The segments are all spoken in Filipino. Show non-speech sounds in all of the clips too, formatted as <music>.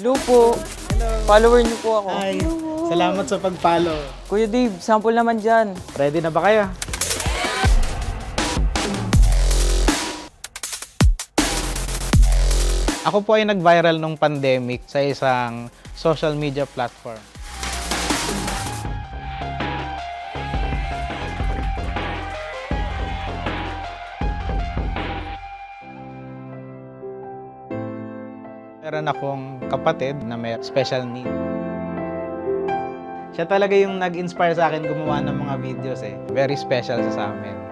Hello po. Follower niyo po ako. Hi, salamat sa pag-follow. Kuya Dave, sample naman dyan. Ready na ba kayo? Ako po ay nag-viral nung pandemic sa isang social media platform. Meron akong kapatid na may special need. Siya talaga yung nag-inspire sa akin gumawa ng mga videos eh. Very special sa amin.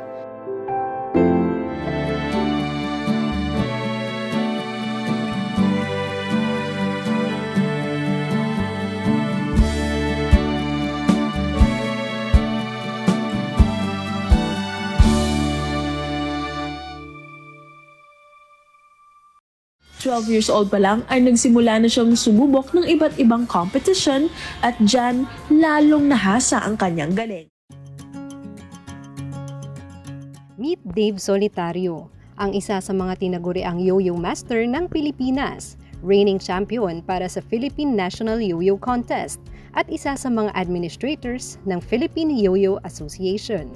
Twelve years old pa lang ay nagsimula na siyang sumubok ng iba't ibang competition at dyan lalong nahasa ang kanyang galing. Meet Dave Solitario, ang isa sa mga tinaguriang yo-yo master ng Pilipinas, reigning champion para sa Philippine National Yo-Yo Contest at isa sa mga administrators ng Philippine Yo-Yo Association.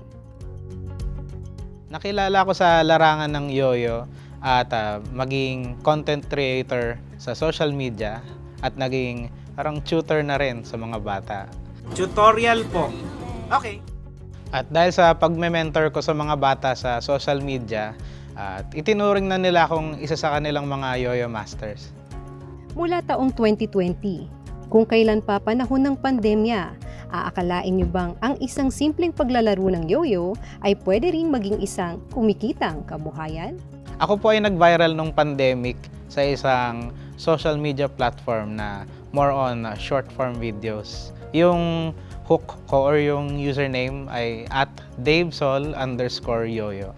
Nakilala ko sa larangan ng yoyo at ah, maging content creator sa social media at naging parang tutor na rin sa mga bata. Tutorial po. Okay. At dahil sa pagme-mentor ko sa mga bata sa social media, at itinuring na nila akong isa sa kanilang mga yoyo masters. Mula taong 2020, kung kailan pa panahon ng pandemya, aakalain niyo bang ang isang simpleng paglalaro ng yo-yo ay pwede ring maging isang kumikitang kabuhayan? Ako po ay nag-viral nung pandemic sa isang social media platform na more on uh, short form videos. Yung hook ko or yung username ay at davesol underscore yoyo.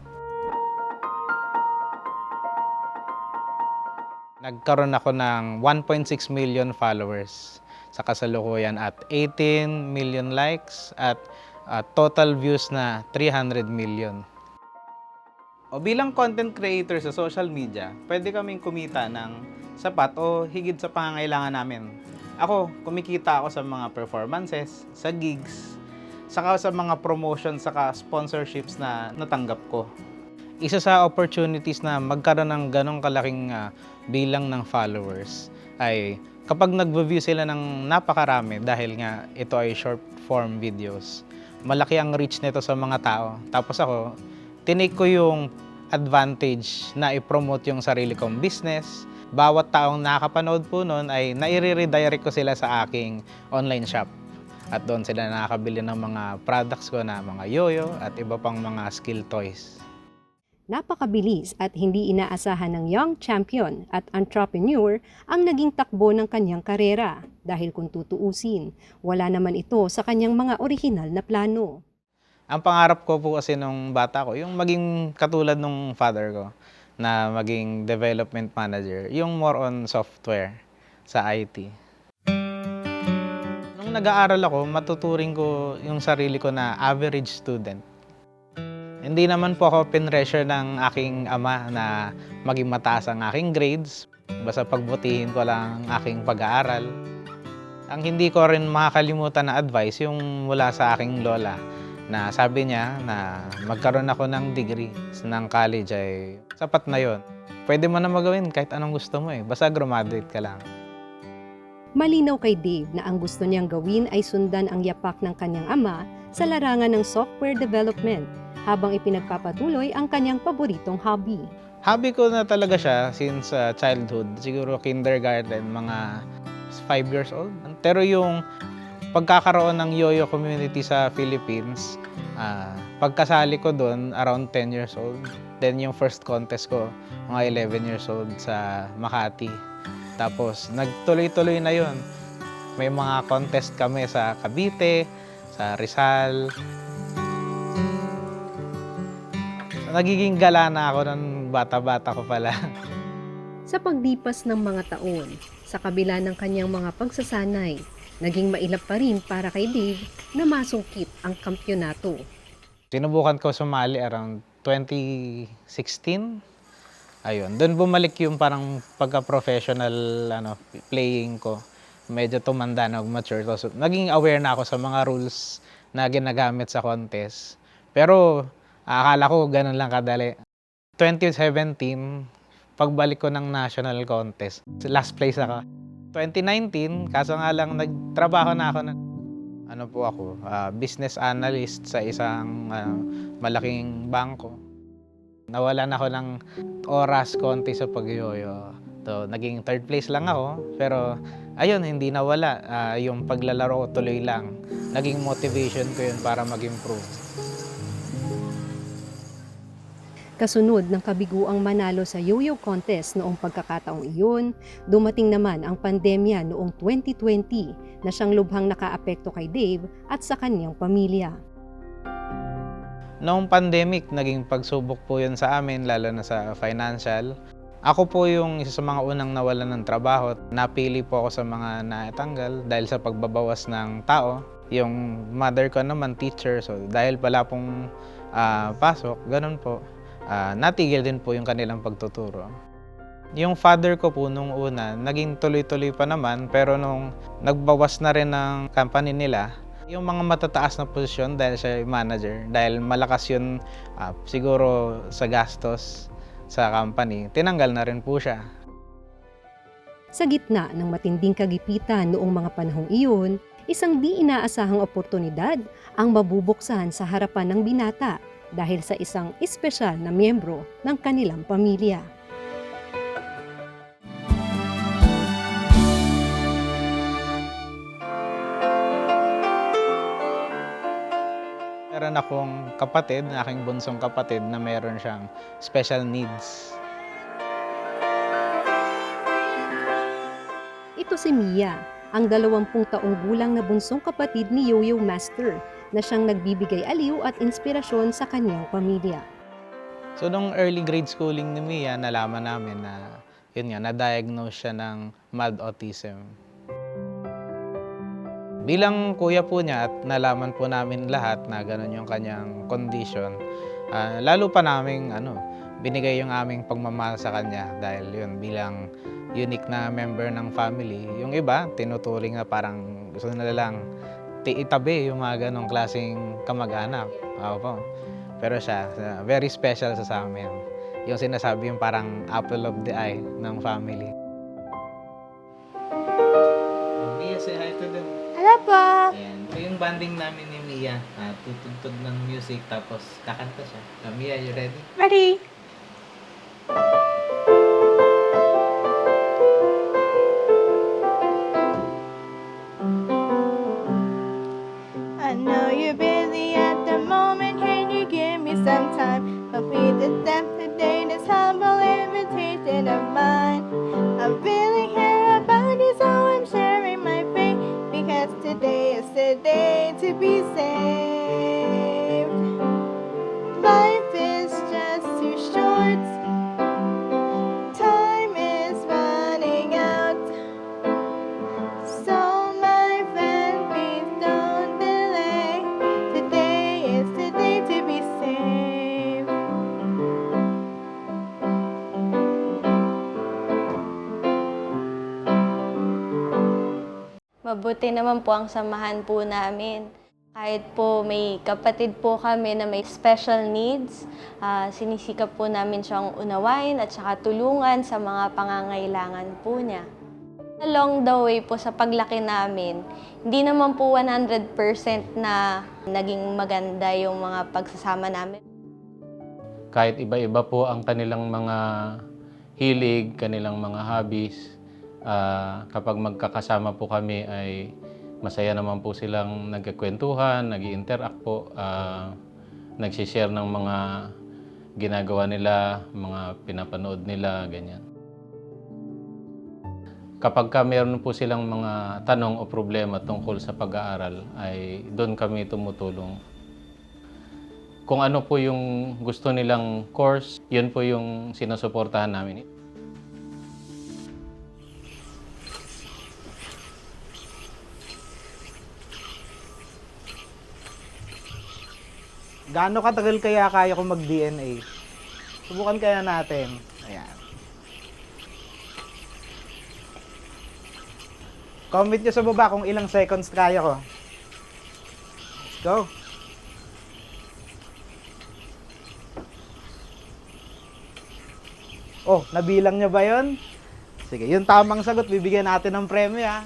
Nagkaroon ako ng 1.6 million followers sa kasalukuyan at 18 million likes at uh, total views na 300 million. O bilang content creator sa social media, pwede kaming kumita ng sapat o higit sa pangangailangan namin. Ako, kumikita ako sa mga performances, sa gigs, saka sa mga promotions, saka sponsorships na natanggap ko. Isa sa opportunities na magkaroon ng ganong kalaking ah, bilang ng followers ay kapag nag-view sila ng napakarami dahil nga ito ay short form videos, malaki ang reach nito sa mga tao. Tapos ako, tinake ko yung advantage na i-promote yung sarili kong business. Bawat taong nakakapanood po nun ay nai-redirect ko sila sa aking online shop. At doon sila nakakabili ng mga products ko na mga yoyo at iba pang mga skill toys. Napakabilis at hindi inaasahan ng young champion at entrepreneur ang naging takbo ng kanyang karera dahil kung tutuusin, wala naman ito sa kanyang mga orihinal na plano. Ang pangarap ko po kasi nung bata ko, yung maging katulad nung father ko na maging development manager, yung more on software sa IT. Nung nag-aaral ako, matuturing ko yung sarili ko na average student. Hindi naman po ako pinressure ng aking ama na maging mataas ang aking grades. Basta pagbutihin ko lang ang aking pag-aaral. Ang hindi ko rin makakalimutan na advice yung mula sa aking lola na sabi niya na magkaroon ako ng degree ng college ay sapat na yon. Pwede mo na magawin kahit anong gusto mo eh. Basta graduate ka lang. Malinaw kay Dave na ang gusto niyang gawin ay sundan ang yapak ng kanyang ama sa larangan ng software development habang ipinagpapatuloy ang kanyang paboritong hobby. Hobby ko na talaga siya since uh, childhood. Siguro kindergarten, mga 5 years old. Pero yung pagkakaroon ng yoyo community sa Philippines, ah, pagkasali ko doon around 10 years old. Then yung first contest ko, mga 11 years old sa Makati. Tapos nagtuloy-tuloy na yon. May mga contest kami sa Cavite, sa Rizal. Nagiging gala na ako ng bata-bata ko pala. Sa paglipas ng mga taon, sa kabila ng kanyang mga pagsasanay, naging mailap pa rin para kay Dave na masungkit ang kampyonato. Sinubukan ko sumali around 2016. Ayun, doon bumalik yung parang pagka-professional ano, playing ko. Medyo tumanda na, mature. So, naging aware na ako sa mga rules na ginagamit sa contest. Pero akala ko ganun lang kadali. 2017, pagbalik ko ng national contest, last place ako. 2019, kaso nga lang nagtrabaho na ako ng ano po ako, ah, business analyst sa isang ah, malaking bangko. Nawalan ako ng oras konti sa pagyoyo. So, naging third place lang ako, pero ayun, hindi nawala. Ah, yung paglalaro tuloy lang. Naging motivation ko yun para mag-improve. Kasunod ng kabiguang manalo sa yo-yo contest noong pagkakataong iyon, dumating naman ang pandemya noong 2020 na siyang lubhang nakaapekto kay Dave at sa kanyang pamilya. Noong pandemic, naging pagsubok po yun sa amin, lalo na sa financial. Ako po yung isa sa mga unang nawalan ng trabaho. Napili po ako sa mga natanggal dahil sa pagbabawas ng tao. Yung mother ko naman, teacher. So dahil pala pong ah, pasok, ganun po. Ah, natigil din po yung kanilang pagtuturo. Yung father ko po nung una, naging tuloy-tuloy pa naman. Pero nung nagbawas na rin ng company nila, yung mga matataas na posisyon dahil siya yung manager, dahil malakas yun ah, siguro sa gastos sa company, tinanggal na rin po siya. Sa gitna ng matinding kagipitan noong mga panahong iyon, isang di inaasahang oportunidad ang mabubuksan sa harapan ng binata dahil sa isang espesyal na miyembro ng kanilang pamilya. Meron akong kapatid, aking bunsong kapatid na meron siyang special needs. Ito si Mia, ang 20 taong gulang na bunsong kapatid ni Yo-Yo Master na siyang nagbibigay aliw at inspirasyon sa kanyang pamilya. So nung early grade schooling ni Mia, nalaman namin na yun nga, na-diagnose siya ng mild autism. Bilang kuya po niya at nalaman po namin lahat na ganun yung kanyang condition, ah, lalo pa naming ano, binigay yung aming pagmamahal sa kanya dahil yun bilang unique na member ng family. Yung iba, tinuturing na parang gusto nila lang itabi yung mga ganong klaseng kamag-anak. Opo. Pero siya, very special sa amin. Yung sinasabi yung parang apple of the eye ng family. Mia, say hi to them. Hello po! Ayan. Yung banding namin ni Mia. Uh, tutugtog ng music tapos kakanta siya. Uh, Mia, you ready? Ready? To be saved. Mabuti naman po ang samahan po namin. Kahit po may kapatid po kami na may special needs, ah, sinisikap po namin siyang unawain at saka tulungan sa mga pangangailangan po niya. Along the way po sa paglaki namin, hindi naman po 100% na naging maganda yung mga pagsasama namin. kahit iba-iba po ang kanilang mga hilig, kanilang mga hobbies, ah, kapag magkakasama po kami ay masaya naman po silang nagkakwentuhan, nag interact po, ah, nagsishare ng mga ginagawa nila, mga pinapanood nila, ganyan. Kapag ka meron po silang mga tanong o problema tungkol sa pag-aaral, ay doon kami tumutulong kung ano po yung gusto nilang course, yun po yung sinusuportahan namin. Gaano katagal kaya kaya ko mag-DNA? Subukan kaya natin. Ayan. Comment nyo sa baba kung ilang seconds kaya ko. Let's go. Oh, nabilang nyo ba yon? Sige, yung tamang sagot, bibigyan natin ng premyo ha.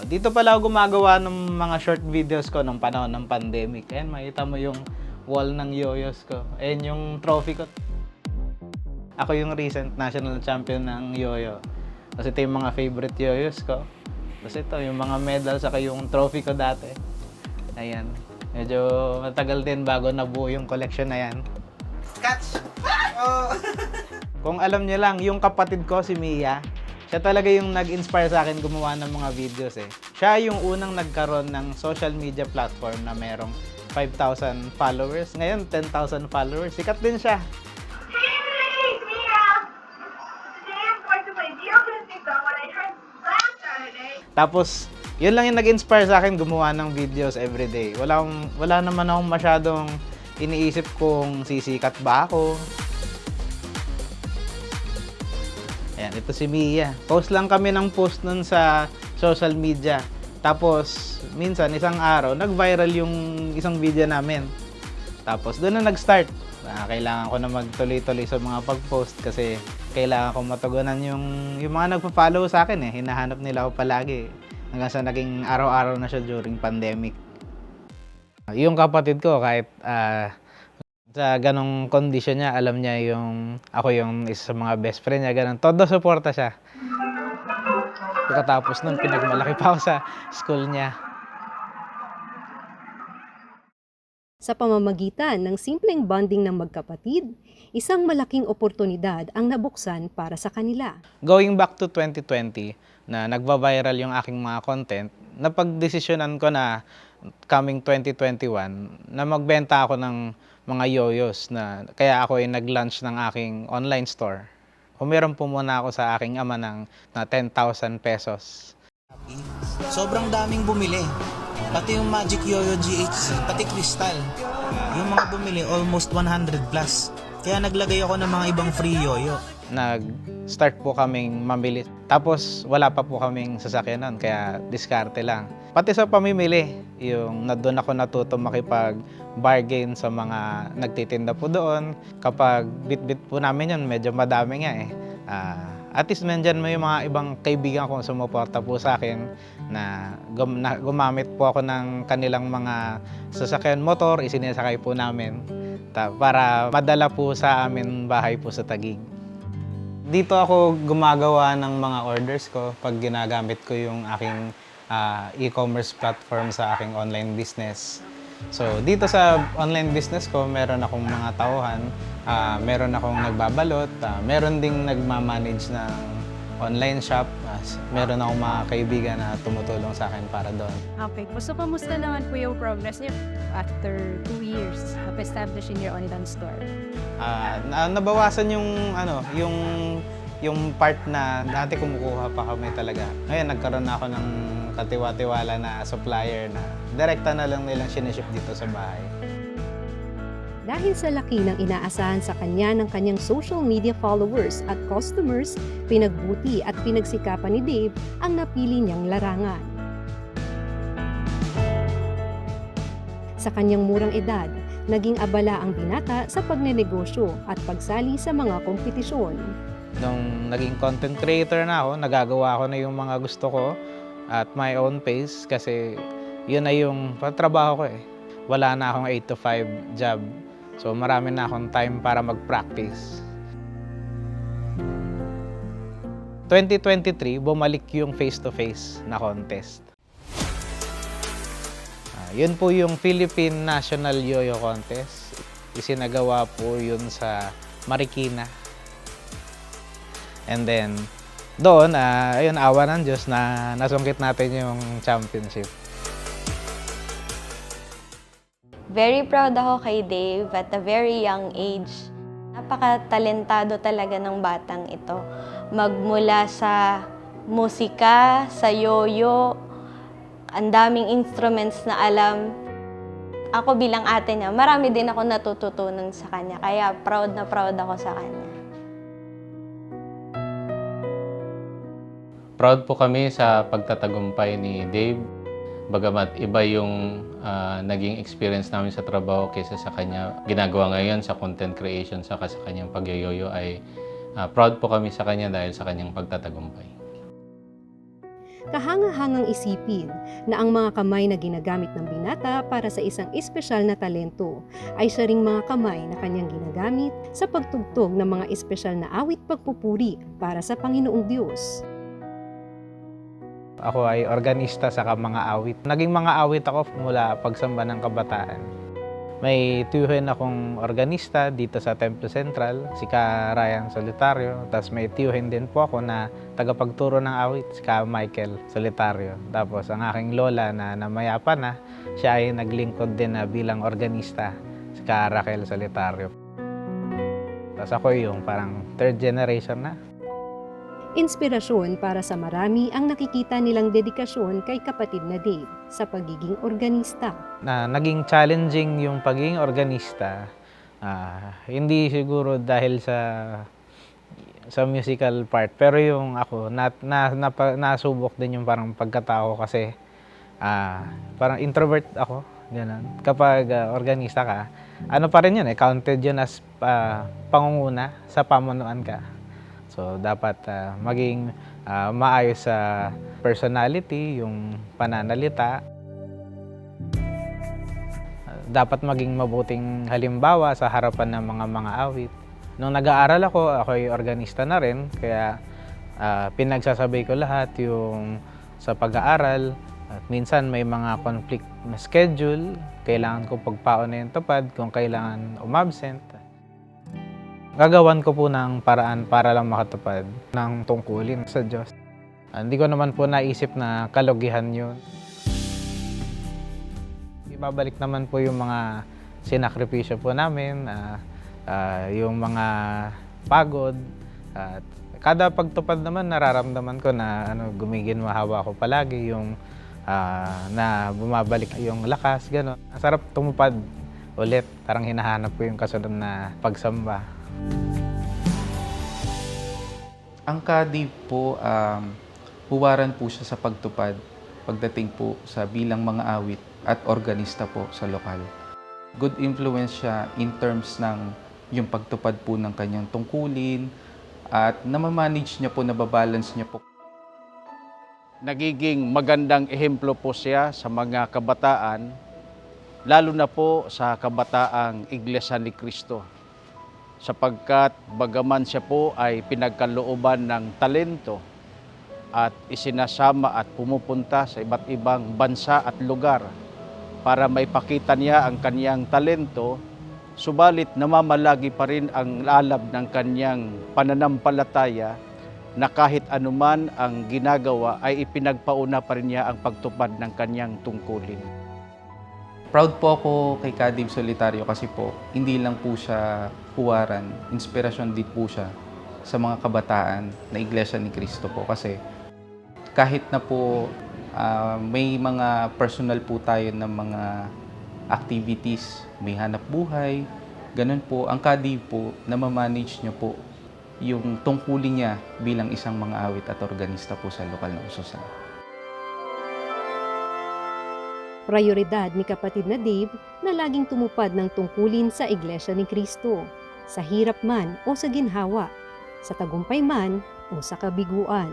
Oh, dito pala ako gumagawa ng mga short videos ko nung panahon ng pandemic. Ayan, makita mo yung wall ng yoyos ko. Ayan yung trophy ko. Ako yung recent national champion ng yoyo. Kasi ito yung mga favorite yoyos ko. Tapos ito, yung mga medal, saka yung trophy ko dati. Ayan. Medyo matagal din bago nabuo yung collection na yan. Catch! Oh. <laughs> Kung alam niyo lang, yung kapatid ko, si Mia, siya talaga yung nag-inspire sa akin gumawa ng mga videos eh. Siya yung unang nagkaroon ng social media platform na merong 5,000 followers. Ngayon, 10,000 followers. Sikat din siya. Tapos, yun lang yung nag-inspire sa akin gumawa ng videos everyday. Wala, wala naman akong masyadong iniisip kung sisikat ba ako. Ayan, ito si Mia. Post lang kami ng post nun sa social media. Tapos, minsan, isang araw, nag-viral yung isang video namin. Tapos, doon na nag-start. Ah, kailangan ko na magtuloy-tuloy sa mga pag-post kasi kailangan ko matugunan yung, yung mga nagpa-follow sa akin eh. Hinahanap nila ako palagi. Hanggang sa naging araw-araw na siya during pandemic. Yung kapatid ko, kahit ah, sa ganong kondisyon niya, alam niya yung ako yung isa sa mga best friend niya, ganun. Todo suporta siya. Pagkatapos nun, pinagmalaki pa ako sa school niya. Sa pamamagitan ng simpleng bonding ng magkapatid, isang malaking oportunidad ang nabuksan para sa kanila. Going back to 2020, na nagva-viral yung aking mga content, napagdesisyonan ko na coming 2021 na magbenta ako ng mga yoyos na kaya ako ay nag-launch ng aking online store. Humiram po muna ako sa aking ama ng na 10,000 pesos. sobrang daming bumili. Pati yung Magic Yoyo GHC, pati Crystal. Yung mga bumili, almost 100 plus. Kaya naglagay ako ng mga ibang free yoyo. Nag-start po kaming mamili. Tapos wala pa po kaming sasakyan nun, kaya diskarte lang. Pati sa pamimili, yung na doon ako natuto makipag bargain sa mga nagtitinda po doon. Kapag bit-bit po namin yun, medyo madami nga eh. Ah, at least nandyan may mga ibang kaibigan kong sumuporta po sa akin na, gum- na gumamit po ako ng kanilang mga sasakyan motor, isinesakay po namin para madala po sa amin bahay po sa Tagig. Dito ako gumagawa ng mga orders ko pag ginagamit ko yung aking ah, e-commerce platform sa aking online business. So, dito sa online business ko, meron akong mga tauhan, ah, meron akong nagbabalot, ah, meron ding nagmamanage ng online shop, meron akong mga kaibigan na tumutulong sa akin para doon. Okay po. So, kamusta naman po yung progress niyo after two years of establishing your online store? Ah, na- nabawasan yung ano, yung yung part na dati kumukuha pa kami talaga. Ngayon nagkaroon na ako ng katiwa-tiwala na supplier na direkta na lang nilang siniship dito sa bahay. Dahil sa laki ng inaasahan sa kanya ng kanyang social media followers at customers, pinagbuti at pinagsikapan ni Dave ang napili niyang larangan. Sa kanyang murang edad, naging abala ang binata sa pagnenegosyo at pagsali sa mga kompetisyon. Nung naging content creator na ako, nagagawa ko na yung mga gusto ko at my own pace kasi yun na yung trabaho ko eh. Wala na akong 8 to 5 job. So marami na akong time para mag-practice. 2023, bumalik yung face-to-face na contest. Ah, yun po yung Philippine National Yo-Yo Contest. Isinagawa po yun sa Marikina. And then, doon, ah, ayun, awa ng Diyos na nasungkit natin yung championship. Very proud ako kay Dave at a very young age. Napaka-talentado talaga ng batang ito. Magmula sa musika, sa yoyo, ang daming instruments na alam. Ako bilang ate niya, marami din ako natututunan sa kanya. Kaya proud na proud ako sa kanya. Proud po kami sa pagtatagumpay ni Dave. Bagamat iba yung ah, naging experience namin sa trabaho kaysa sa kanya ginagawa ngayon sa content creation saka sa kanyang pagyoyoyo ay ah, proud po kami sa kanya dahil sa kanyang pagtatagumpay. Kahanga-hangang isipin na ang mga kamay na ginagamit ng binata para sa isang espesyal na talento ay siya ring mga kamay na kanyang ginagamit sa pagtugtog ng mga espesyal na awit pagpupuri para sa Panginoong Diyos. Ako ay organista sa mga awit. Naging mga awit ako mula pagsamba ng kabataan. May tiyuhin akong organista dito sa Templo Central, si Ka Ryan Solitario. Tapos may tiyuhin din po ako na tagapagturo ng awit, si Ka Michael Solitario. Tapos ang aking lola na namayapa na, siya ay naglingkod din na bilang organista, si Ka Raquel Solitario. Tapos ako yung parang third generation na. Inspirasyon para sa marami ang nakikita nilang dedikasyon kay kapatid na Dave sa pagiging organista. na naging challenging yung pagiging organista. Ah, hindi siguro dahil sa sa musical part, pero yung ako na, na, napa- nasubok din yung parang pagkatao kasi ah, parang introvert ako, ganun. Kapag ah, organista ka, ano pa rin yun eh, counted yun as ah, pangunguna sa pamunuan ka. So dapat ah, maging ah, maayos sa personality, yung pananalita, dapat maging mabuting halimbawa sa harapan ng mga mga awit. Nung nag-aaral ako, ako ay organista na rin, kaya ah, pinagsasabay ko lahat yung sa pag-aaral. At minsan may mga conflict na schedule, kailangan ko pagpaon na yung kung kailangan umabsent. Gagawan ko po ng paraan para lang makatupad ng tungkulin sa Diyos. Ah, Hindi ko naman po naisip na kalugihan yun. Ibabalik naman po yung mga sinakripisyo po namin, ah, ah, yung mga pagod. At kada pagtupad naman, nararamdaman ko na ano, gumiginhawa ko palagi yung ah, na bumabalik yung lakas, gano'n. Ang sarap tumupad ulit. Parang hinahanap ko yung kasunod na pagsamba. Ang Kadiv po, um, huwaran po siya sa pagtupad pagdating po sa bilang mga awit at organista po sa lokal. Good influence siya in terms ng yung pagtupad po ng kanyang tungkulin at namamanage niya po, nababalance niya po nagiging magandang ehemplo po siya sa mga kabataan, lalo na po sa kabataang Iglesia ni Cristo. Sapagkat bagaman siya po ay pinagkalooban ng talento at isinasama at pumupunta sa iba't ibang bansa at lugar para maipakita niya ang kanyang talento, subalit namamalagi pa rin ang alab ng kanyang pananampalataya na kahit anuman ang ginagawa ay ipinagpauna pa rin niya ang pagtupad ng kanyang tungkulin. Proud po ako kay Kadib Solitario kasi po, hindi lang po siya huwaran, inspirasyon din po siya sa mga kabataan na Iglesia ni Cristo po. Kasi kahit na po ah, may mga personal po tayo ng mga activities, may hanap buhay, ganun po, ang Kadib po, na manage niyo po yung tungkulin niya bilang isang mga awit at organista po sa lokal na ususan. Prioridad ni kapatid na Dave na laging tumupad ng tungkulin sa Iglesia ni Cristo, sa hirap man o sa ginhawa, sa tagumpay man o sa kabiguan.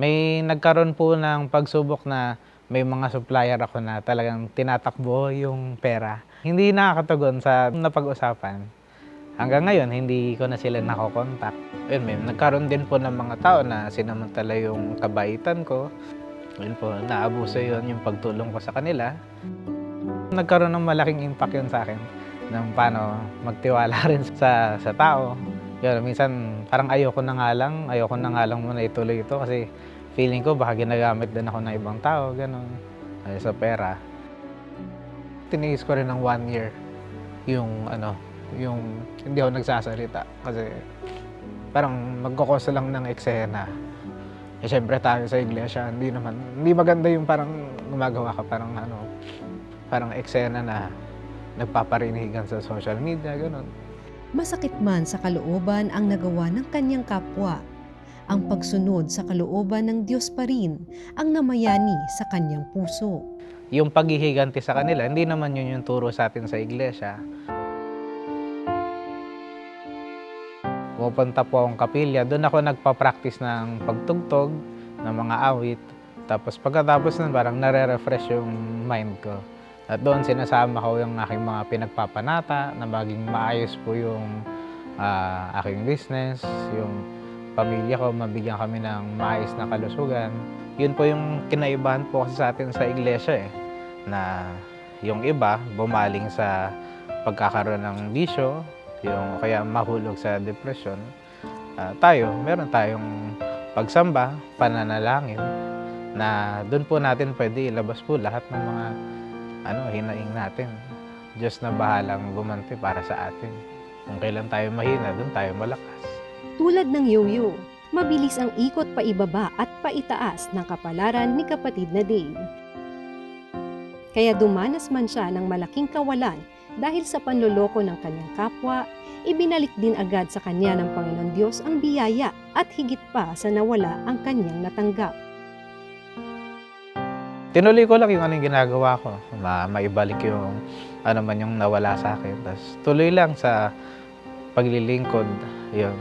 May nagkaroon po ng pagsubok na may mga supplier ako na talagang tinatakbo yung pera. Hindi nakakatugon sa napag-usapan. Hanggang ngayon, hindi ko na sila nakokontak. Yun, may nagkaroon din po ng mga tao na sinamantala yung kabaitan ko. Yun po, naabuso yun yung pagtulong ko sa kanila. Nagkaroon ng malaking impact yun sa akin ng paano magtiwala <laughs> rin sa, sa tao. Yun, minsan parang ayoko na nga lang, ayoko na nga lang muna ituloy ito kasi feeling ko baka ginagamit din ako ng ibang tao, ganun, ay, sa pera. Tiniis ko rin ng one year yung ano, yung hindi ako nagsasalita kasi parang magkokosa lang ng eksena. Eh, syempre tayo sa iglesia, hindi naman, hindi maganda yung parang gumagawa ka parang ano, parang eksena na nagpaparinigan sa social media, ganun. Masakit man sa kalooban ang nagawa ng kanyang kapwa. Ang pagsunod sa kalooban ng Diyos pa rin ang namayani sa kanyang puso. Yung paghihiganti sa kanila, hindi naman yun yung turo sa atin sa iglesia. Pupunta po akong kapilya, doon ako nagpa-practice ng pagtugtog, ng mga awit. Tapos pagkatapos nun, parang nare-refresh yung mind ko. At doon sinasama ko yung aking mga pinagpapanata na maging maayos po yung ah, aking business, yung pamilya ko, mabigyan kami ng maayos na kalusugan. Yun po yung kinaibahan po kasi sa atin sa iglesia eh, na yung iba bumaling sa pagkakaroon ng bisyo, yung kaya mahulog sa depression. Ah, tayo, meron tayong pagsamba, pananalangin, na doon po natin pwede ilabas po lahat ng mga ano, hinaing natin. Diyos na bahalang gumanti para sa atin. Kung kailan tayo mahina, doon tayo malakas. Tulad ng yoyo, mabilis ang ikot paibaba at paitaas ng kapalaran ni kapatid na Dave. Kaya dumanas man siya ng malaking kawalan dahil sa panloloko ng kanyang kapwa, ibinalik din agad sa kanya ng Panginoon Diyos ang biyaya at higit pa sa nawala ang kanyang natanggap. Tinuloy ko lang yung ano yung ginagawa ko. Ma maibalik yung ano man yung nawala sa akin. Tapos tuloy lang sa paglilingkod. Yun.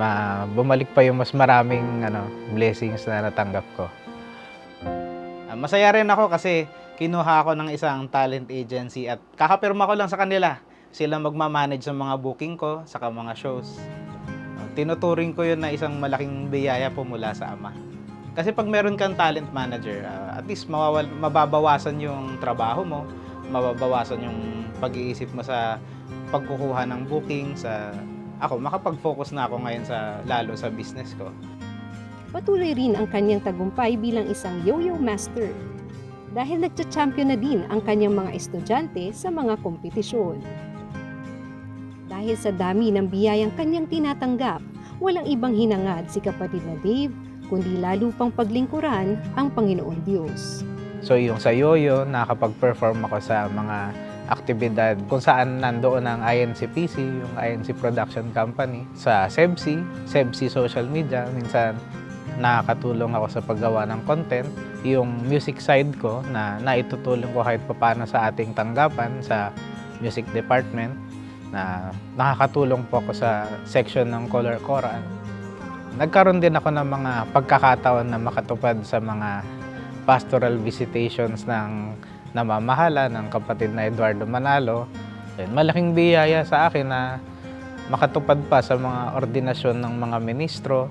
Ma bumalik pa yung mas maraming ano, blessings na natanggap ko. Ah, masaya rin ako kasi kinuha ako ng isang talent agency at kakapirma ko lang sa kanila. Sila magmamanage sa mga booking ko, saka mga shows. Tinuturing ko yun na isang malaking biyaya po mula sa Ama. Kasi pag meron kang talent manager, ah, at least mawawal, mababawasan yung trabaho mo, mababawasan yung pag-iisip mo sa pagkukuha ng booking, sa ako, makapag-focus na ako ngayon sa lalo sa business ko. Patuloy rin ang kanyang tagumpay bilang isang yo-yo master dahil nagcha-champion na din ang kanyang mga estudyante sa mga kompetisyon. Dahil sa dami ng biyayang kanyang tinatanggap, walang ibang hinangad si kapatid na Dave kundi lalo pang paglingkuran ang Panginoon Diyos. So yung sa yoyo, nakakapag-perform ako sa mga aktibidad kung saan nandoon ang INCPC, yung INC Production Company, sa SEBC, SEBC Social Media, minsan nakakatulong ako sa paggawa ng content. Yung music side ko na naitutulong ko kahit papano sa ating tanggapan sa music department na nakakatulong po ako sa section ng Color Quran. Nagkaroon din ako ng mga pagkakataon na makatupad sa mga pastoral visitations ng namamahala ng kapatid na Eduardo Manalo. Yun, malaking biyaya sa akin na makatupad pa sa mga ordinasyon ng mga ministro.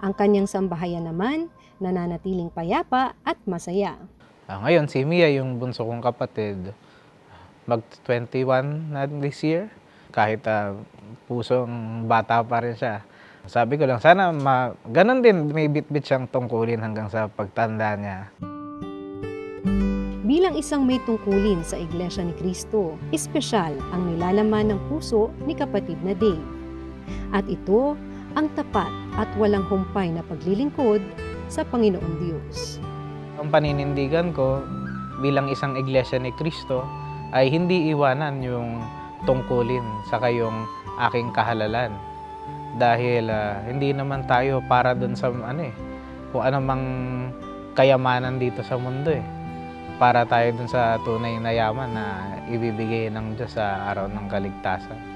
Ang kanyang sambahayan naman, nananatiling payapa at masaya. Ah, ngayon, si Mia, yung bunso kong kapatid, mag-21 na this year. Kahit ah, pusong bata pa rin siya. Sabi ko lang, sana ma ganun din, may bit-bit siyang tungkulin hanggang sa pagtanda niya. Bilang isang may tungkulin sa Iglesia ni Cristo, espesyal ang nilalaman ng puso ni kapatid na Dave. At ito ang tapat at walang humpay na paglilingkod sa Panginoon Diyos. Ang paninindigan ko bilang isang iglesia ni Kristo ay hindi iwanan yung tungkulin sa kayong aking kahalalan. Dahil ah, hindi naman tayo para dun sa ano eh, kung ano mang kayamanan dito sa mundo eh. Para tayo dun sa tunay na yaman na ibibigay ng Diyos sa araw ng kaligtasan.